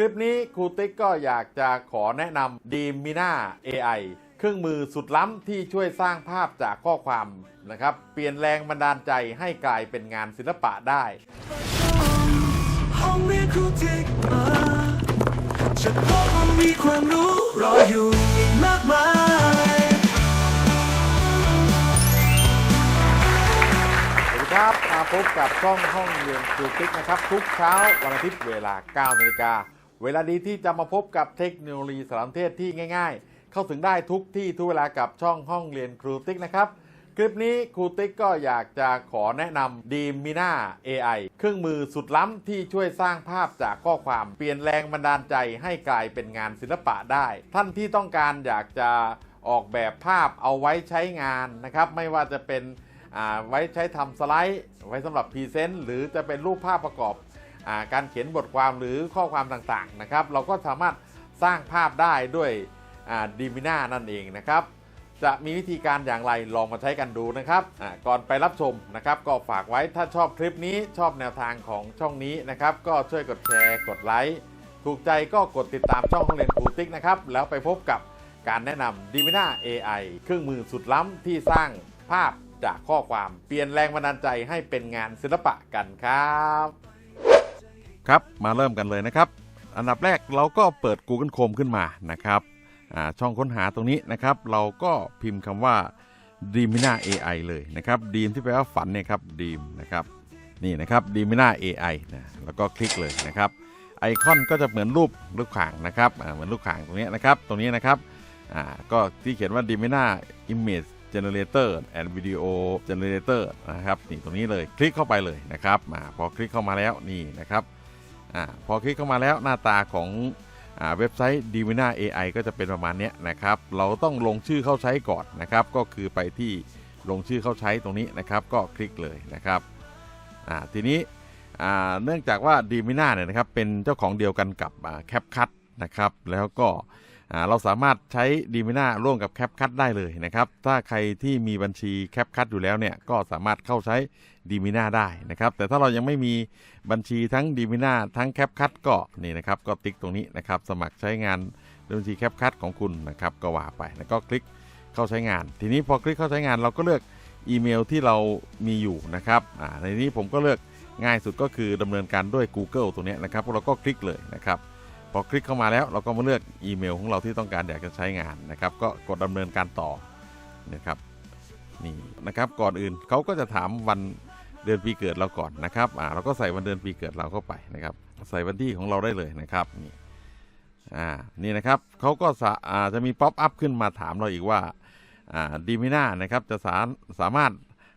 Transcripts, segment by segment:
คลิปนี้ครูติ๊กก็อยากจะขอแนะนำดีมิน่า AI เครื่องมือสุดล้ำที่ช่วยสร้างภาพจากข้อความนะครับ เปลี่ยนแรงบันดาลใจให้กลายเป็นงานศิลปะได้ห้องเรียนครูติ๊กมาจะพบว่ามีความรู้รออยู่อีกมากมายสวัสดีครับมาพบกับช่องห้องเรียนครูติ๊กนะครับ ทุกเช้าวันอาทิตย์เวลา 9 นาฬิกา เวลาดีที่จะมาพบกับเทคโนโลยีสารสนเทศที่ง่าย ๆ เข้าถึงได้ทุกที่ทุกเวลากับช่องห้องเรียนครูติ๊กนะครับ คลิปนี้ครูติ๊กก็อยากจะขอแนะนำดีมิน่า AI เครื่องมือสุดล้ำที่ช่วยสร้างภาพจากข้อความเปลี่ยนแรงบันดาลใจให้กลายเป็นงานศิลปะได้ ท่านที่ต้องการอยากจะออกแบบภาพเอาไว้ใช้งานนะครับ ไม่ว่าจะเป็นอ่าไว้ใช้ทำสไลด์ ไว้สำหรับพรีเซนต์หรือจะเป็นรูปภาพประกอบ การเขียนบทความหรือข้อความต่างๆนะครับ เราก็สามารถสร้างภาพได้ด้วยดีมิน่านั่นเองนะครับ จะมีวิธีการอย่างไรลองมาใช้กันดูนะครับก่อนไปรับชมนะครับ ก็ฝากไว้ถ้าชอบคลิปนี้ชอบแนวทางของช่องนี้นะครับ ก็ช่วยกดแชร์กดไลค์ถูกใจก็กดติดตามช่องห้องเรียนครูติ๊กนะครับ แล้วไปพบกับการแนะนำดีมิน่า AI เครื่องมือสุดล้ำที่สร้างภาพจากข้อความเปลี่ยนแรงบันดาลใจให้เป็นงานศิลปะกันครับ ครับ มาเริ่มกันเลยนะครับ อันดับแรกเราก็เปิด Google Chrome ขึ้นมานะครับช่องค้นหาตรงนี้นะครับ เราก็พิมพ์คำว่า d e m i n a AI เลยนะครับดีมที่แปลว่าฝันเนี่ยครับดีมนะครับนี่นะครับ d e m i n a AI นะแล้วก็คลิกเลยนะครับไอคอนก็จะเหมือนรูปลูกข่างนะครับเหมือนลูกข่างตรงนี้นะครับ ตรงนี้นะครับก็ที่เขียนว่า d e m i n a Image Generator and Video Generator นะครับนี่ตรงนี้เลยคลิกเข้าไปเลยนะครับอาพอคลิกเข้ามาแล้วนี่นะครับ อาพอคลิกเข้ามาแล้วหน้าตาของอเว็บไซต์ d i v i n a AI ก็จะเป็นประมาณนี้นะครับ เราต้องลงชื่อเข้าใช้ก่อนนะครับ ก็คือไปที่ลงชื่อเข้าใช้ตรงนี้นะครับ ก็คลิกเลยนะครับทีนี้เนื่องจากว่า d i v i n a เนี่ยนะครับเป็นเจ้าของเดียวกันกับแคปคั t นะครับ แล้วก็ เราสามารถใช้ d i v i n a ร่วมกับแคปคัตได้เลยนะครับ ถ้าใครที่มีบัญชีแคปคัตอยู่แล้วเนี่ยก็สามารถเข้าใช้ d i v i n a ได้นะครับ แต่ถ้าเรายังไม่มีบัญชีทั้ง d i v i n a ทั้งแคปคัตก็นี่นะครับก็ติ๊กตรงนี้นะครับ สมัครใช้งานบัญชีแคปคัตของคุณนะครับก็ว่าไปแล้วก็คลิกเข้าใช้งาน ทีนี้พอคลิกเข้าใช้งานเราก็เลือกอีเมลที่เรามีอยู่นะครับในนี้ผมก็เลือกง่ายสุดก็คือดำเนินการด้วย Google ตัวนี้นะครับเราก็คลิกเลยนะครับ พอคลิกเข้ามาแล้วเราก็มาเลือกอีเมลของเราที่ต้องการอยากจะใช้งานนะครับ ก็กดดำเนินการต่อนะครับนี่นะครับก่อนอื่นเขาก็จะถามวันเดือนปีเกิดเราก่อนนะครับอ่าเราก็ใส่วันเดือนปีเกิดเราเข้าไปนะครับ ใส่วันที่ของเราได้เลยนะครับนี่อ่านี่นะครับเขาก็สาอ่าจะมีป๊อปอัพขึ้นมาถามเราอีกว่าอ่าดีมิน่านะครับจะสาสามารถ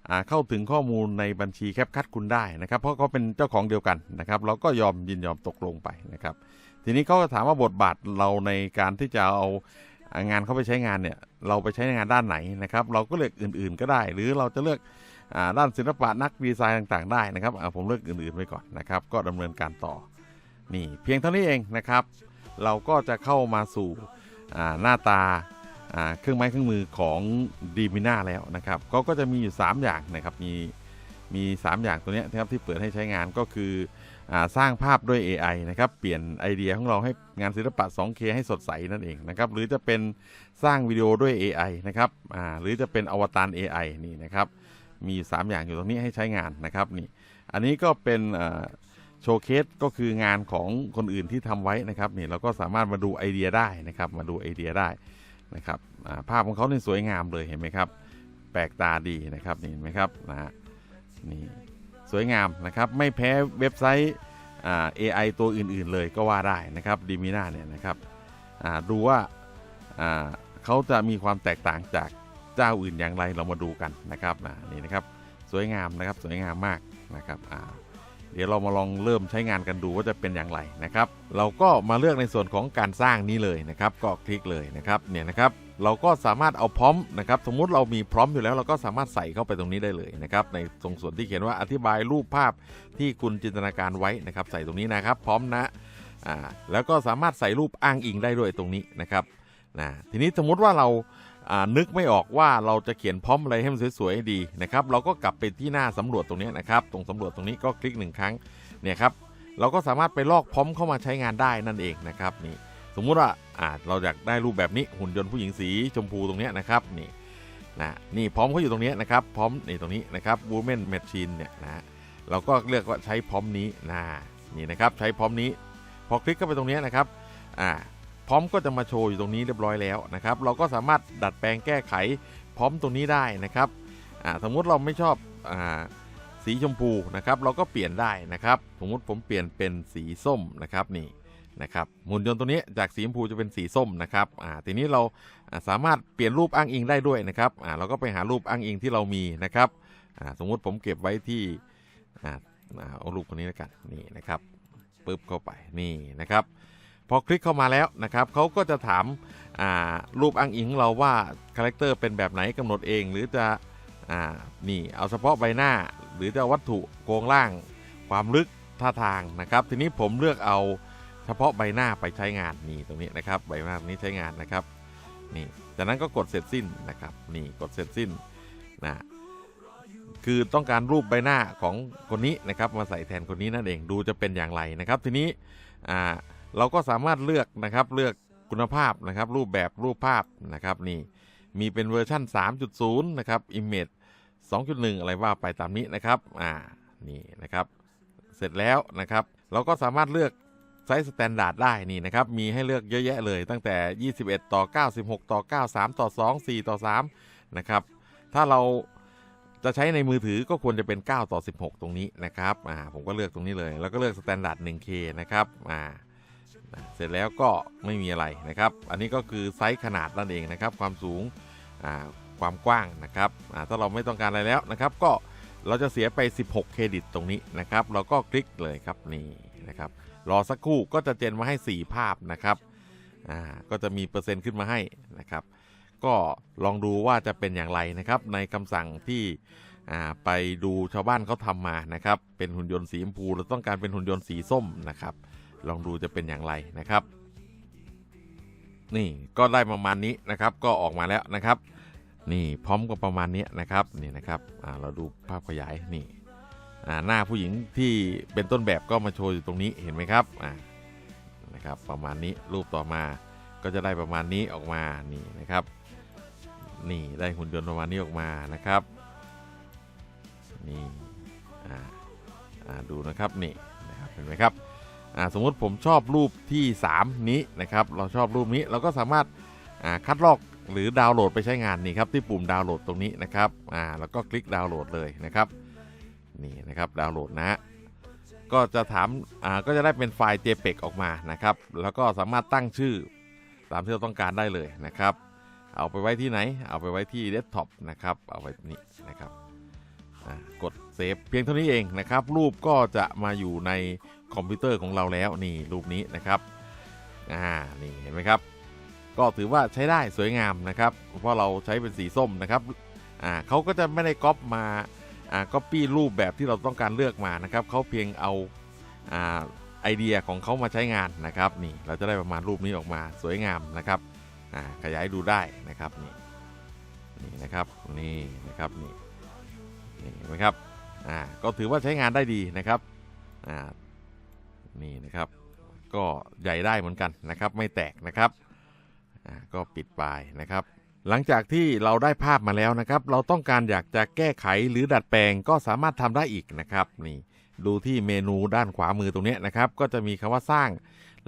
อ่าเข้าถึงข้อมูลในบัญชีแคปคัดคุณได้นะครับ เพราะเขาเป็นเจ้าของเดียวกันนะครับ เราก็ยอมยินยอมตกลงไปนะครับ ทีนี้เขาก็ถามว่าบทบาทเราในการที่จะเอางานเข้าไปใช้งานเนี่ย เราไปใช้งานด้านไหนนะครับ เราก็เลือกอื่น ๆ ก็ได้ หรือเราจะเลือกอด้านศิลปะนักดีไซน์ต่าง ๆ ได้นะครับผมเลือกอื่นๆไว้ก่อนนะครับ ก็ดำเนินการต่อนี่เพียงเท่านี้เองนะครับ เราก็จะเข้ามาสู่หน้าตาเครื่องไม้เครื่องมือของดีมิน่าแล้วนะครับเขาก็จะมีอยู่ 3 อย่างนะครับมีมี 3 อย่างตัวเนี้ยนะครับที่เปิดให้ใช้งานก็คือ สร้างภาพด้วย AI นะครับ เปลี่ยนไอเดียของเราให้งานศิลปะ 2K ให้สดใสนั่นเองนะครับ หรือจะเป็นสร้างวิดีโอด้วย AI นะครับหรือจะเป็นอวตาร AI นี่นะครับ มี 3 อย่างอยู่ตรงนี้ให้ใช้งานนะครับนี่ อันนี้ก็เป็นโชว์เคสก็คืองานของคนอื่นที่ทำไว้นะครับนี่เราก็สามารถมาดูไอเดียได้นะครับ มาดูไอเดียได้นะครับภาพของเขาเนี่ยสวยงามเลยเห็นไหมครับ แปลกตาดีนะครับนี่เห็นไหมครับนะนี่ สวยงามนะครับ ไม่แพ้เว็บไซต์อ่า AI ตัวอื่นๆเลยก็ว่าได้นะครับดีมีนาเนี่ยนะครับดูว่าเขาจะมีความแตกต่างจากเจ้าอื่นอย่างไรเรามาดูกันนะครับนี่นะครับสวยงามนะครับสวยงามมากนะครับ เดี๋ยวเรามาลองเริ่มใช้งานกันดูว่าจะเป็นอย่างไรนะครับ เราก็มาเลือกในส่วนของการสร้างนี้เลยนะครับก็คลิกเลยนะครับเนี่ยนะครับเราก็สามารถเอาพร้อมนะครับสมมุติเรามีพร้อมอยู่แล้ว เราก็สามารถใส่เข้าไปตรงนี้ได้เลยนะครับในตรงส่วนที่เขียนว่าอธิบายรูปภาพที่คุณจินตนาการไว้นะครับ ใส่ตรงนี้นะครับ พร้อมนะอ่าแล้วก็สามารถใส่รูปอ้างอิงได้ด้วยตรงนี้นะครับนะทีนี้สมมุติว่าเราอ่า นึกไม่ออกว่าเราจะเขียนพร้อมอะไรให้มันสวยๆให้ดีนะครับเราก็กลับไปที่หน้าสำรวจตรงนี้นะครับตรงสำรวจตรงนี้ก็คลิกหนึ่งครั้งเนี่ยครับเราก็สามารถไปลอกพร้อมเข้ามาใช้งานได้นั่นเองนะครับนี่สมมุติว่าอ่าเราอยากได้รูปแบบนี้หุ่นยนต์ผู้หญิงสีชมพูตรงนี้นะครับนี่นะนี่พร้อมเขาอยู่ตรงนี้นะครับพร้อมนี่ตรงนี้นะครับ Women Machine เนี่ยนะเราก็เลือกว่าใช้พร้อมนี้นะนี่นะครับใช้พร้อมนี้ พอคลิกเข้าไปตรงนี้นะครับอ่า พร้อมก็จะมาโชว์อยู่ตรงนี้เรียบร้อยแล้วนะครับ เราก็สามารถดัดแปลงแก้ไขพร้อมตรงนี้ได้นะครับสมมุติเราไม่ชอบอสีชมพูนะครับ เราก็เปลี่ยนได้นะครับ สมมุติผมเปลี่ยนเป็นสีส้มนะครับนี่นะครับหุ่นยนต์ตัวนี้จากสีชมพูจะเป็นสีส้มนะครับอ่าทีนี้เราสามารถเปลี่ยนรูปอ้างอิงได้ด้วยนะครับอ่าเราก็ไปหารูปอ้างอิงที่เรามีนะครับอ่าสมมุติผมเก็บไว้ที่อ่าเอารูปคนนี้แล้วกันนี่นะครับปึ๊บเข้าไปนี่นะครับ พอคลิกเข้ามาแล้วนะครับเขาก็จะถามารูปอ้างอิงเราว่าคาแรคเตอร์เป็นแบบไหนกำหนดเอง หรือจะอนี่เอาเฉพาะใบหน้า หรือจะวัตถุโครงล่าง ความลึกท่าทางนะครับ ทีนี้ผมเลือกเอาเฉพาะใบหน้าไปใช้งานนี่ตรงนี้นะครับ ใบหน้านี้ใช้งานนะครับนี่จากนั้นก็กดเสร็จสิ้นนะครับนี่กดเสร็จสิ้นนะคือต้องการรูปใบหน้าของคนนี้นะครับมาใส่แทนคนนี้นั่นเองดูจะเป็นอย่างไรนะครับ ทีนี้อ่า เราก็สามารถเลือกนะครับเลือกคุณภาพนะครับรูปแบบรูปภาพนะครับนี่มีเป็นเวอร์ชัน3.0 นะครับ Image 2.1 อะไรว่าไปตามนี้นะครับอ่านี่นะครับ เสร็จแล้วนะครับ เราก็สามารถเลือกไซส์สแตนดาร์ดได้นี่นะครับ มีให้เลือกเยอะแยะเลย ตั้งแต่ 21 ต่อ96ต่อ 9 3 ต่อ 2 4 ต่อ 3 นะครับ ถ้าเราจะใช้ในมือถือก็ควรจะเป็น 9 ต่อ 16 ตรงนี้นะครับ อ่า ผมก็เลือกตรงนี้เลย แล้วก็เลือกสแตนดาร์ด 1K นะครับ อ่า เสร็จแล้วก็ไม่มีอะไรนะครับ อันนี้ก็คือไซส์ขนาดนั่นเองนะครับ ความสูงความกว้างนะครับถ้าเราไม่ต้องการอะไรแล้วนะครับ ก็เราจะเสียไป 16 เครดิตตรงนี้นะครับ เราก็คลิกเลยครับนี่นะครับ รอสักครู่ก็จะเจนมาให้ 4 ภาพนะครับก็จะมีเปอร์เซ็นต์ขึ้นมาให้นะครับ ก็ลองดูว่าจะเป็นอย่างไรนะครับ ในคำสั่งที่ไปดูชาวบ้านเขาทำมานะครับ เป็นหุ่นยนต์สีชมพูเราต้องการเป็นหุ่นยนต์สีส้มนะครับ ลองดูจะเป็นอย่างไรนะครับ นี่ก็ได้ประมาณนี้นะครับก็ออกมาแล้วนะครับ นี่พร้อมกับประมาณนี้นะครับนี่นะครับเราดูภาพขยายนี่หน้าผู้หญิงที่เป็นต้นแบบก็มาโชว์อยู่ตรงนี้เห็นไหมครับนะครับ ประมาณนี้รูปต่อมาก็จะได้ประมาณนี้ออกมานี่นะครับนี่ได้หุ่นยนต์ประมาณนี้ออกมานะครับนี่ดูนะครับนี่นะครับเห็นไหมครับ สมมติผมชอบรูปที่ 3 นี้นะครับ เราชอบรูปนี้เราก็สามารถคัดลอกหรือดาวน์โหลดไปใช้งานนี่ครับที่ปุ่มดาวน์โหลดตรงนี้นะครับอ่าแล้วก็คลิกดาวน์โหลดเลยนะครับนี่นะครับดาวน์โหลดนะฮะก็จะถามอ่าก็จะได้เป็นไฟล์ JPEG ออกมานะครับ แล้วก็สามารถตั้งชื่อตามที่เราต้องการได้เลยนะครับ เอาไปไว้ที่ไหน เอาไปไว้ที่เดสก์ท็อปนะครับเอาไว้นี่นะครับกดเซฟเพียงเท่านี้เองนะครับ รูปก็จะมาอยู่ใน คอมพิวเตอร์ของเราแล้วนี่รูปนี้นะครับอ่านี่เห็นไหมครับ ก็ถือว่าใช้ได้สวยงามนะครับ เพราะเราใช้เป็นสีส้มนะครับอ่าเขาก็จะไม่ได้ก๊อปมาอ่าก๊อปปี้รูปแบบที่เราต้องการเลือกมานะครับเขาเพียงเอาอ่าไอเดียของเขามาใช้งานนะครับ นี่เราจะได้ประมาณรูปนี้ออกมาสวยงามนะครับอ่าขยายดูได้นะครับนี่นี่นะครับนี่นะครับนี่นี่เห็นไหมครับอ่าก็ถือว่าใช้งานได้ดีนะครับอ่า นี่นะครับ ก็ใหญ่ได้เหมือนกันนะครับ ไม่แตกนะครับก็ปิดไปนะครับ หลังจากที่เราได้ภาพมาแล้วนะครับ เราต้องการอยากจะแก้ไขหรือดัดแปลงก็สามารถทำได้อีกนะครับ นี่ดูที่เมนูด้านขวามือตรงนี้นะครับ ก็จะมีคำว่าสร้าง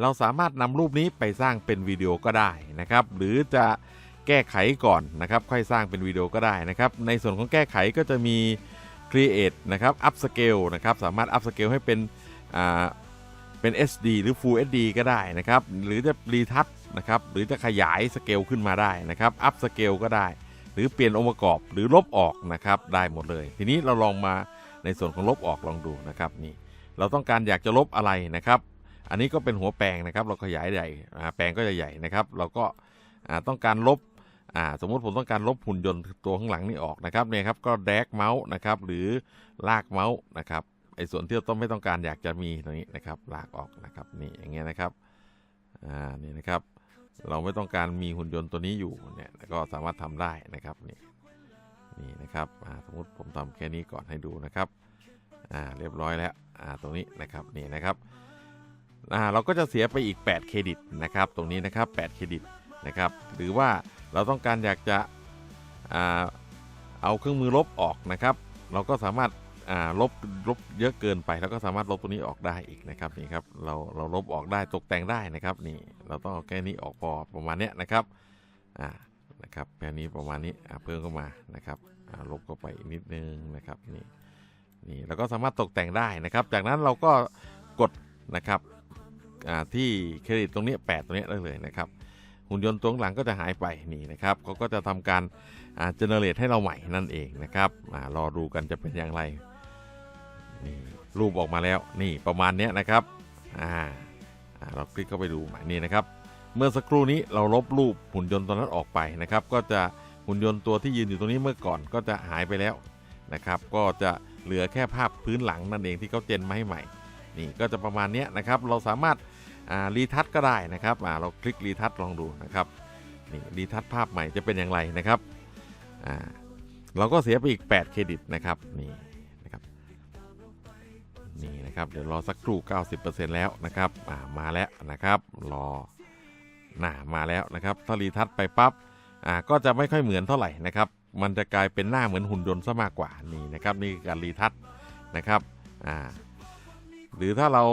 เราสามารถนำรูปนี้ไปสร้างเป็นวิดีโอก็ได้นะครับ หรือจะแก้ไขก่อนนะครับ ค่อยสร้างเป็นวิดีโอก็ได้นะครับ ในส่วนของแก้ไขก็จะมี create นะครับ up scale นะครับ สามารถ up scale ให้เป็นอ่า เป็น SD หรือ Full HD ก็ได้นะครับ หรือจะรีทัชนะครับ หรือจะขยายสเกลขึ้นมาได้นะครับ อัพสเกลก็ได้ หรือเปลี่ยนองค์ประกอบหรือลบออกนะครับ ได้หมดเลย ทีนี้เราลองมาในส่วนของลบออกลองดูนะครับนี่เราต้องการอยากจะลบอะไรนะครับ อันนี้ก็เป็นหัวแปลงนะครับ เราขยายใหญ่แปลงก็จะใหญ่นะครับ เราก็ต้องการลบสมมติผมต้องการลบหุ่นยนต์ตัวข้างหลังนี่ออกนะครับเนี่ยครับก็แดกเมาส์นะครับหรือลากเมาส์นะครับ ไอ้ส่วนที่เราต้องไม่ต้องการอยากจะมีตรงนี้นะครับลากออกนะครับนี่อย่างเงี้ยนะครับอ่านี่นะครับ เราไม่ต้องการมีหุ่นยนต์ตัวนี้อยู่เนี่ยก็สามารถทำได้นะครับนี่นี่นะครับอ่าสมมติผมทำแค่นี้ก่อนให้ดูนะครับอ่าเรียบร้อยแล้วอ่าตรงนี้นะครับนี่นะครับอ่าเราก็จะเสียไปอีก 8 เครดิตนะครับ ตรงนี้นะครับ 8 เครดิตนะครับ หรือว่าเราต้องการอยากจะอ่าเอาเครื่องมือลบออกนะครับ เราก็สามารถ ลบลบเยอะเกินไปแล้วก็สามารถลบตัวนี้ออกได้อีกนะครับนี่ครับเราเราลบออกได้ตกแต่งได้นะครับนี่เราต้องเอาแค่นี้ออกพอประมาณเนี้ยนะครับอ่านะครับแค่นี้ประมาณนี้เพิ่มเข้ามานะครับลบเข้าไปนิดนึงนะครับนี่นี่เราก็สามารถตกแต่งได้นะครับ จากนั้นเราก็กดนะครับที่เครดิตตรงนี้8ตรงนี้ได้เลยนะครับหุ่นยนต์ตัวหลังก็จะหายไปนี่นะครับเขาก็จะทำการเจเนเรตให้เราใหม่นั่นเองนะครับอรอดูกันจะเป็นอย่างไร รูปออกมาแล้วนี่ประมาณเนี้ยนะครับอ่าเราคลิกเข้าไปดูใหม่นี่นะครับ เมื่อสักครู่นี้เราลบรูปหุ่นยนต์ตัวนั้นออกไปนะครับ ก็จะหุ่นยนต์ตัวที่ยืนอยู่ตรงนี้เมื่อก่อนก็จะหายไปแล้วนะครับ ก็จะเหลือแค่ภาพพื้นหลังนั่นเองที่เขาเจนมาให้ใหม่ นี่ก็จะประมาณเนี้ยนะครับ เราสามารถรีทัชก็ได้นะครับเราคลิกรีทัชลองดูนะครับนี่รีทัชภาพใหม่จะเป็นอย่างไรนะครับอ่าเราก็เสียไปอีก 8 เครดิตนะครับนี่ นี่นะครับ เดี๋ยวรอสักครู่ 90%แล้วนะครับอ่ามาแล้วนะครับ รอหน้ามาแล้วนะครับถ้ารีทัชไปปั๊บอ่าก็จะไม่ค่อยเหมือนเท่าไหร่นะครับ มันจะกลายเป็นหน้าเหมือนหุ่นยนต์ซะมากกว่านี่นะครับนี่คือการรีทัชนะครับอ่าหรือถ้าเรา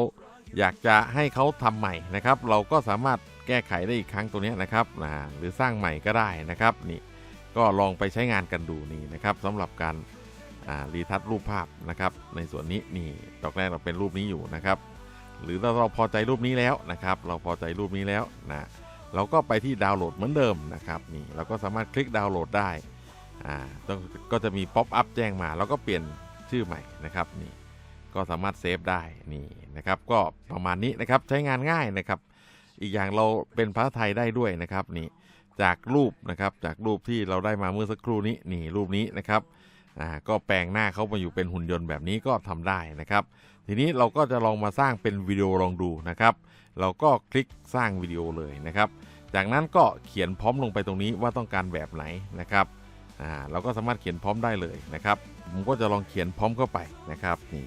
อยากจะให้เขาทำใหม่นะครับ เราก็สามารถแก้ไขได้อีกครั้งตัวนี้นะครับอ่าหรือสร้างใหม่ก็ได้นะครับนี่ก็ลองไปใช้งานกันดูนี่นะครับสำหรับการ รีทัชรูปภาพนะครับ ในส่วนนี้นี่ดอกแรกเราเป็นรูปนี้อยู่นะครับ หรือเราเราพอใจรูปนี้แล้วนะครับ เราพอใจรูปนี้แล้วนะเราก็ไปที่ดาวน์โหลดเหมือนเดิมนะครับนี่เราก็สามารถคลิกดาวน์โหลดได้อ่าก็จะมีป๊อปอัพแจ้งมาแล้วก็เปลี่ยนชื่อใหม่นะครับนี่ก็สามารถเซฟได้นี่นะครับ ก็ประมาณนี้นะครับใช้งานง่ายนะครับ อีกอย่างเราเป็นภาษาไทยได้ด้วยนะครับนี่จากรูปนะครับจากรูปที่เราได้มาเมื่อสักครู่นี้นี่รูปนี้นะครับ อ่าก็แปลงหน้าเขามาอยู่เป็นหุ่นยนต์แบบนี้ก็ทำได้นะครับ ทีนี้เราก็จะลองมาสร้างเป็นวิดีโอลองดูนะครับ เราก็คลิกสร้างวิดีโอเลยนะครับ จากนั้นก็เขียนพร้อมลงไปตรงนี้ว่าต้องการแบบไหนนะครับอ่าเราก็สามารถเขียนพร้อมได้เลยนะครับ ผมก็จะลองเขียนพร้อมเข้าไปนะครับนี่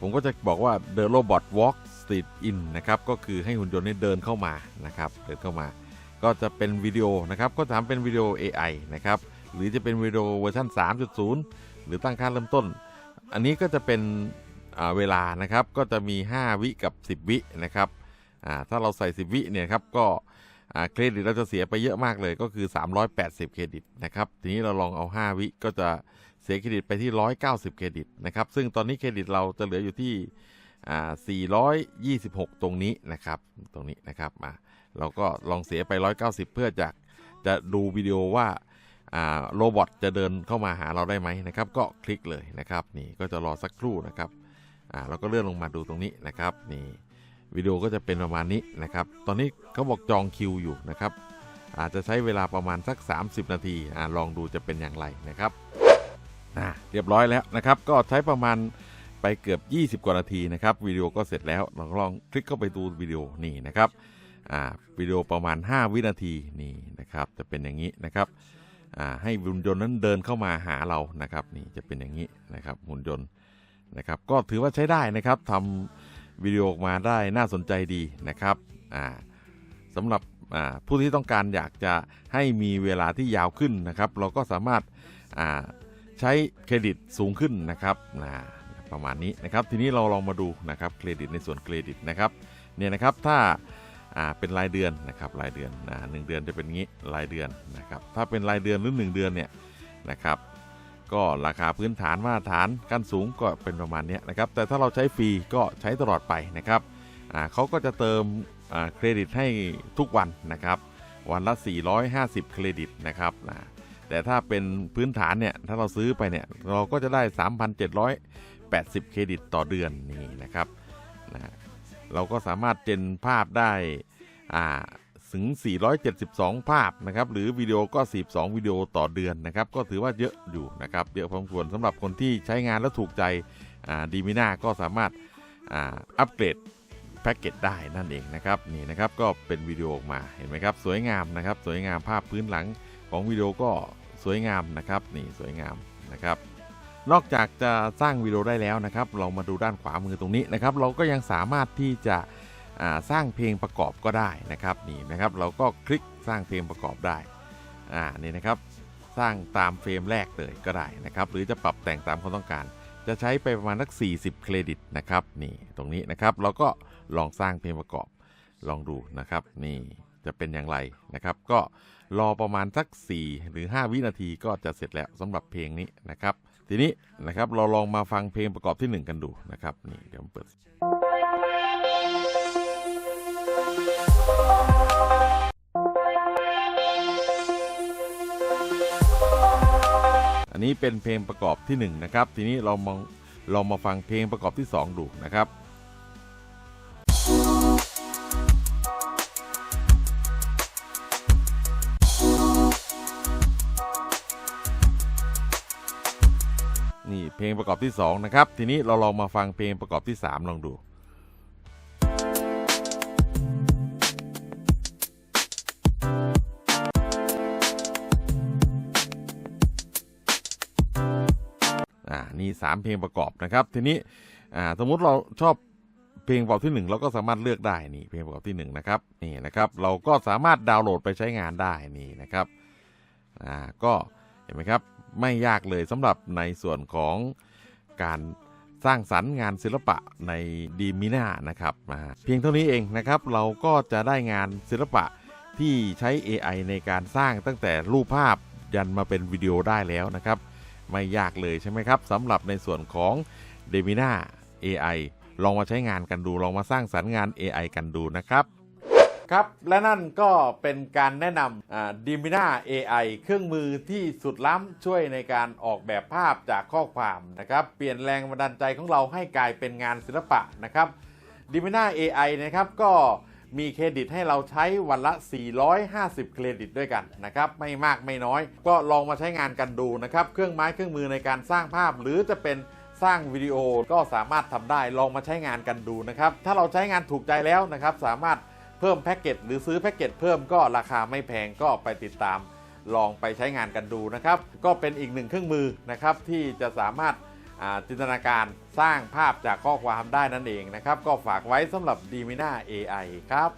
ผมก็จะบอกว่า the robot walk street in นะครับก็คือให้หุ่นยนต์นี้เดินเข้ามานะครับเดินเข้ามา ก็จะเป็นวิดีโอนะครับก็ทำเป็นวิดีโอ AI นะครับ หรือจะเป็นวิดีโอเวอร์ชัน3.0 หรือตั้งค่าเริ่มต้น อันนี้ก็จะเป็นเวลานะครับก็จะมี 5 วิกับ 10 วินะครับถ้าเราใส่ 10 วิเนี่ยครับก็เครดิตเราจะเสียไปเยอะมากเลยก็คือ 380 เครดิตนะครับทีนี้เราลองเอา 5 วิก็จะเสียเครดิตไปที่ 190 เครดิตนะครับซึ่งตอนนี้เครดิตเราจะเหลืออยู่ที่อ่า426 ตรงนี้นะครับตรงนี้นะครับมาเราก็ลองเสียไป 190 เพื่อจะจะดูวิดีโอว่า โรบอทจะเดินเข้ามาหาเราได้ไหมนะครับ ก็คลิกเลยนะครับ นี่ก็จะรอสักครู่นะครับอ่าเราก็เลื่อนลงมาดูตรงนี้นะครับ นี่วิดีโอก็จะเป็นประมาณนี้นะครับ ตอนนี้เขาบอกจองคิวอยู่นะครับ อาจจะใช้เวลาประมาณสัก 30 นาทีอ่าลองดูจะเป็นอย่างไรนะครับอ่าเรียบร้อยแล้วนะครับ ก็ใช้ประมาณไปเกือบ 20 กว่านาทีนะครับวิดีโอก็เสร็จแล้วเราลองคลิกเข้าไปดูวิดีโอนี่นะครับอ่าวิดีโอประมาณ 5 วินาทีนี่นะครับ จะเป็นอย่างนี้นะครับ ให้หุ่นยนต์นั้นเดินเข้ามาหาเรานะครับนี่จะเป็นอย่างนี้นะครับหุ่นยนต์นะครับ ก็ถือว่าใช้ได้นะครับทำวิดีโอออกมาได้น่าสนใจดีนะครับอ่าสำหรับผู้ที่ต้องการอยากจะให้มีเวลาที่ยาวขึ้นนะครับ เราก็สามารถาใช้เครดิตสูงขึ้นนะครับประมาณนี้นะครับ ทีนี้เราลองมาดูนะครับเครดิตในส่วนเครดิตนะครับเนี่ยนะครับถ้า เป็นรายเดือนนะครับรายเดือนนะหนึ่งเดือนจะเป็นงี้รายเดือนนะครับถ้าเป็นรายเดือนหรือ 1 เดือนเนี่ยนะครับก็ราคาพื้นฐานมาตรฐานขั้นสูงก็เป็นประมาณเนี้ยนะครับแต่ถ้าเราใช้ฟรีก็ใช้ตลอดไปนะครับอ่าเขาก็จะเติมเครดิตให้ทุกวันนะครับวันละ 450 เครดิตนะครับนะแต่ถ้าเป็นพื้นฐานเนี่ยถ้าเราซื้อไปเนี่ยเราก็จะได้ 3,780 เครดิตต่อเดือนนี่นะครับนะ เราก็สามารถเจนภาพได้ถึง 472 ภาพนะครับ หรือวิดีโอก็ 42 วิดีโอต่อเดือนนะครับ ก็ถือว่าเยอะอยู่นะครับ เยอะพอสมควรสำหรับคนที่ใช้งานแล้วถูกใจดีมิน่าก็สามารถอัปเกรดแพ็กเกจได้นั่นเองนะครับนี่นะครับก็เป็นวิดีโอออกมาเห็นไหมครับ สวยงามนะครับ สวยงามภาพพื้นหลังของวิดีโอก็สวยงามนะครับ นี่สวยงามนะครับ นอกจากจะสร้างวิดีโอได้แล้วนะครับ เรามาดูด้านขวามือตรงนี้นะครับ เราก็ยังสามารถที่จะสร้างเพลงประกอบก็ได้นะครับนี่นะครับ เราก็คลิกสร้างเพลงประกอบได้อ่านี่นะครับ สร้างตามเฟรมแรกเลยก็ได้นะครับ หรือจะปรับแต่งตามความต้องการ จะใช้ไปประมาณสัก 40 เครดิตนะครับนี่ตรงนี้นะครับเราก็ลองสร้างเพลงประกอบลองดูนะครับ นี่จะเป็นอย่างไรนะครับ ก็รอประมาณสัก 4 หรือ 5 วินาทีก็จะเสร็จแล้วสำหรับเพลงนี้นะครับ ทีนี้นะครับเราลองมาฟังเพลงประกอบที่ 1 กันดูนะครับนี่เดี๋ยวผมเปิดอันนี้เป็นเพลงประกอบที่ 1 นะครับ ทีนี้เรามองเรามาฟังเพลงประกอบที่ 2 ดูนะครับ เพลงประกอบที่ 2 นะครับ ทีนี้เราลองมาฟังเพลงประกอบที่ 3 ลองดูอ่านี่สามเพลงประกอบนะครับ ทีนี้อ่าสมมุติเราชอบเพลงประกอบที่หนึ่งเราก็สามารถเลือกได้นี่เพลงประกอบที่หนึ่งนะครับนี่นะครับ เราก็สามารถดาวน์โหลดไปใช้งานได้นี่นะครับอ่าก็เห็นไหมครับ ไม่ยากเลยสำหรับในส่วนของการสร้างสรรค์งานศิลปะในดีมิน่านะครับเพียงเท่านี้เองนะครับ เราก็จะได้งานศิลปะที่ใช้ AI ในการสร้างตั้งแต่รูปภาพยันมาเป็นวิดีโอได้แล้วนะครับ ไม่ยากเลยใช่ไหมครับสำหรับในส่วนของ d e m i n a AI ลองมาใช้งานกันดู ลองมาสร้างสรรค์งาน AI กันดูนะครับ ครับ และนั่นก็เป็นการแนะนำดิมิน่า AI เครื่องมือที่สุดล้ำช่วยในการออกแบบภาพจากข้อความนะครับ เปลี่ยนแรงบันดาลใจของเราให้กลายเป็นงานศิลปะนะครับดิมิน่า AI นะครับก็มีเครดิตให้เราใช้วันละ 450 เครดิตด้วยกันนะครับ ไม่มากไม่น้อย ก็ลองมาใช้งานกันดูนะครับ เครื่องไม้เครื่องมือในการสร้างภาพ หรือจะเป็นสร้างวิดีโอก็สามารถทำได้ ลองมาใช้งานกันดูนะครับ ถ้าเราใช้งานถูกใจแล้วนะครับ สามารถ พิ่มแพ็กเกจหรือซื้อแพ็กเกจเพิ่มก็ราคาไม่แพงก็ไปติดตามลองไปใช้งานกันดูนะครับ ก็เป็นอีกหนึ่งเครื่องมือนะครับที่จะสามารถจินตนาการสร้างภาพจากข้อความได้นั่นเองนะครับ ก็ฝากไว้สำหรับ d m i n a AI ครับ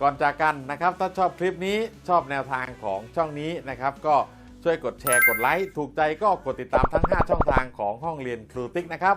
ก่อนจากกันนะครับ ถ้าชอบคลิปนี้ชอบแนวทางของช่องนี้นะครับ ก็ช่วยกดแชร์กดไลค์ ถูกใจก็กดติดตามทั้ง 5 ช่องทางของห้องเรียนครูติ๊กนะครับ